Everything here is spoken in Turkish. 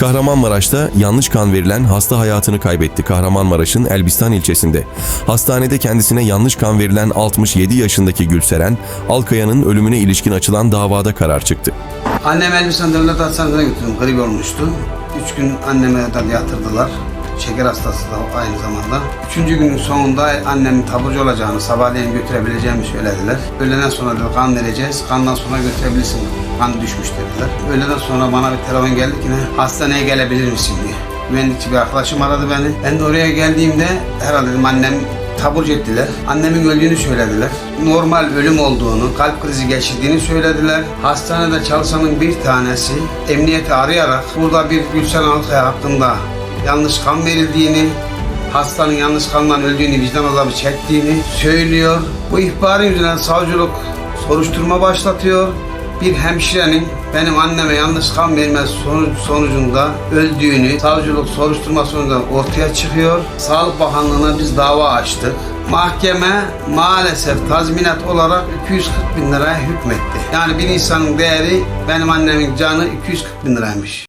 Kahramanmaraş'ta yanlış kan verilen hasta hayatını kaybetti. Kahramanmaraş'ın Elbistan ilçesinde. Hastanede kendisine yanlış kan verilen 67 yaşındaki Gülseren, Alkaya'nın ölümüne ilişkin açılan davada karar çıktı. Annem Elbistan Devlet Hastanesi'ne götürdüm. Grip olmuştu. Üç gün anneme yatırdılar. Şeker hastası da aynı zamanda. Üçüncü günün sonunda annemin taburcu olacağını, sabahleyin götürebileceğimi söylediler. Öğleden sonra dedi kan vereceğiz, kandan sonra götürebilirsin. Kan düşmüş dediler. Öğleden sonra bana bir telefon geldi ki ne, hastaneye gelebilir misin diye. Güvenlikçi bir arkadaşım aradı beni. Ben de oraya geldiğimde herhalde dedim annem taburcu ettiler. Annemin öldüğünü söylediler. Normal ölüm olduğunu, kalp krizi geçirdiğini söylediler. Hastanede çalışanın bir tanesi emniyeti arayarak burada bir Gülsen Alkaya hakkında yanlış kan verildiğini, hastanın yanlış kandan öldüğünü, vicdan azabı çektiğini söylüyor. Bu ihbarın yüzünden savcılık soruşturma başlatıyor. Bir hemşirenin benim anneme yanlış kan sonuç, sonucunda öldüğünü savcılık soruşturma sonucunda ortaya çıkıyor. Sağlık Bakanlığı'na biz dava açtık. Mahkeme maalesef tazminat olarak 240 bin liraya hükmetti. Yani bir insanın değeri benim annemin canı 240 bin liraymış.